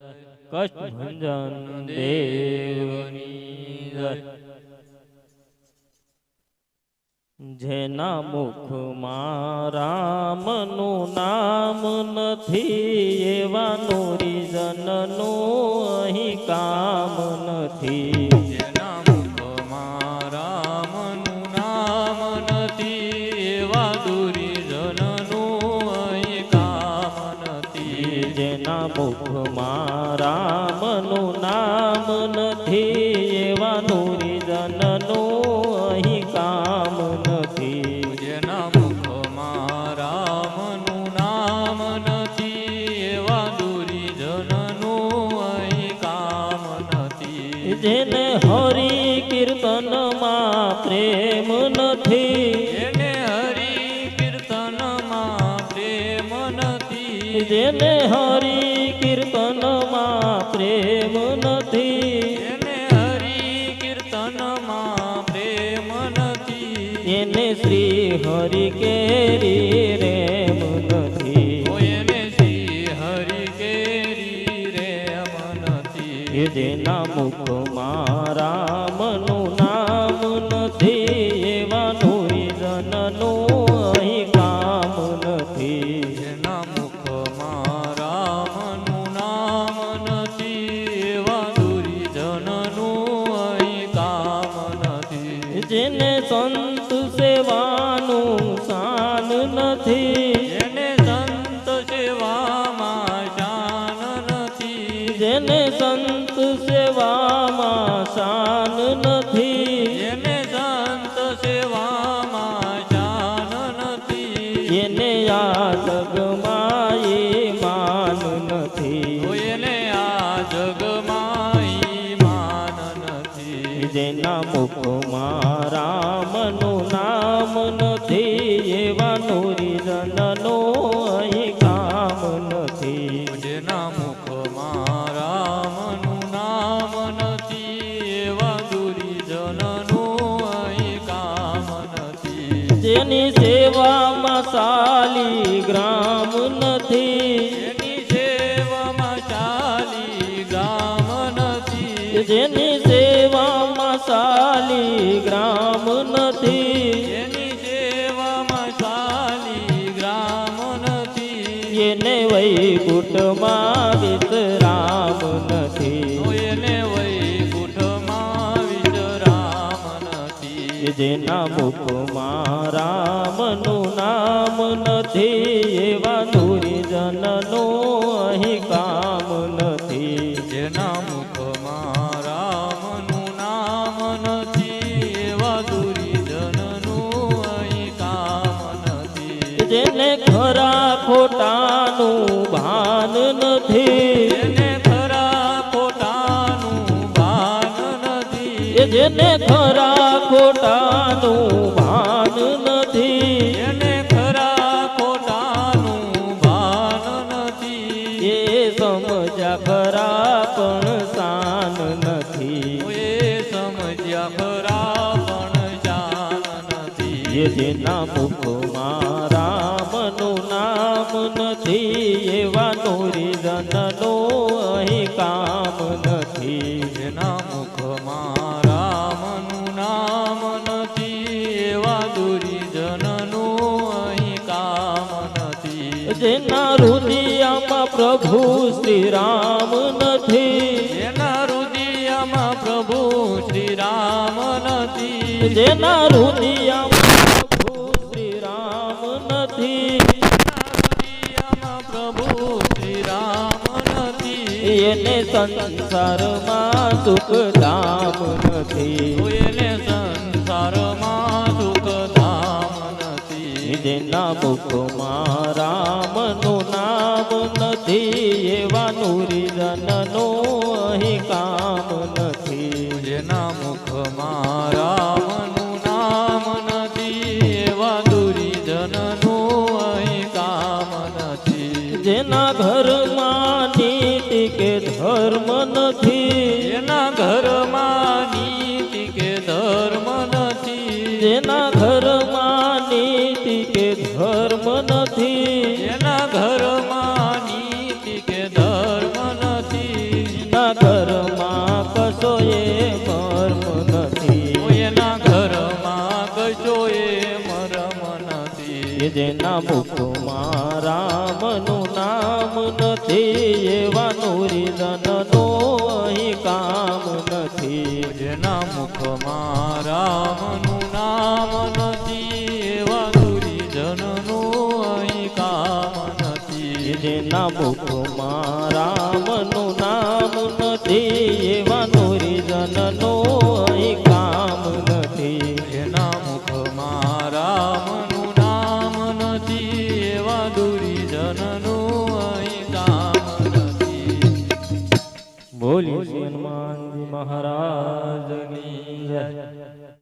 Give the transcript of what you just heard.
કષ્ટ ભંજન દેવની. જેના મુખ રામનું નામ નથી એવાનું રીઝનનું અહીં કામ નથી જેના મુખમાં રામનું નામ નથી એવાનું રીજનનું અહીં કામ નથી. જેના મુખમાં રામનું નામ નથી એવા દુર્જનનું અહીં કામ નથી. જેને હરિ કીર્તનમાં પ્રેમ નથી પ્રેમ નથી. એને હરિ કીર્તનમાં પ્રેમ નથી. એને શ્રી હરિ કેરી રેમ નથી. એને શ્રી હરિ કેરી રેમ નથી. જેના મારા રામનું નામ નથી એવાનું નુરીજનનું જેને સંત સેવાનું શાન નથી. એને સંત સેવામાં શાન નથી. જેને સંત સેવામાં શાન નથી. એને સંત સેવામાં શાન નથી. એને આ જગમાં માન નથી. એને આ જગમાં માન નથી. જેના મુખમાં એવા નુરીજનનું અહીં કામ નથી. જેના મુખમાં રામનું નામ નથી. એવા દુર્જનનું અહીં કામ નથી. જેની સેવામાં સાલી ગ્રામ નથી. સેવામાં ચાલી ગામ નથી. જેની સેવામાં સાલી ગ્રામ એને વૈકુટમાં વિશ્રામ નથી. એને વૈકુંઠમાં વિશ્રામ નથી. જેના મુખમાં રામનું નામ નથી. નથી એને ખરા ખોટાનું ભાન નથી. જેને ખરા ખોટાનું ભાન નથી. એને ખરા ખોટાનું ભાન નથી. એ સમજ્યા ખરા પણ શાન નથી. એ સમજ્યા ખરા પણ જાન નથી. જેના મુખમાં નથી એવા નુરીજનનું અહીં કામ નથી. જેના મુખમાં રામનું નામ નથી એવા દુર્જનનું અહીં કામ નથી. જેના રુદિયામાં પ્રભુ શ્રી રામ નથી. જેના રુદિયામાં પ્રભુ શ્રી રામ નથી. જેના હૃદયમાં પ્રભુ શ્રી રામ નથી. એને સંસારમાં સુખ ધામ નથી. એને સંસારમાં સુખ ધામ નથી. જેના મુખમાં રામનું નામ નથી એવા નુરીજનનું અહીં કામ નથી. જેના મુખમાં રામનું નીતિ કે ધર્મ નથી. એના ઘરમાં નીતિ કે ધર્મ નથી. એના ઘરમાં નીતિ કે ધર્મ નથી. એના ઘરમાં નીતિ કે ધર્મ નથી. એના ઘરમાં કશો એ ધર્મ નથી. એના ઘરમાં કશો કે જેના મુખમાં રામનું નામ નથી એવા નુરિદનનો અહીં કામ નથી. જેના મુખમાં રામનું નામ નથી એવા દુરીજનનું અહીં કામ નથી. જેના મુખમાં દૂરી જનનું અહીં કામ નથી બોલી હનુમાનજી મહારાજ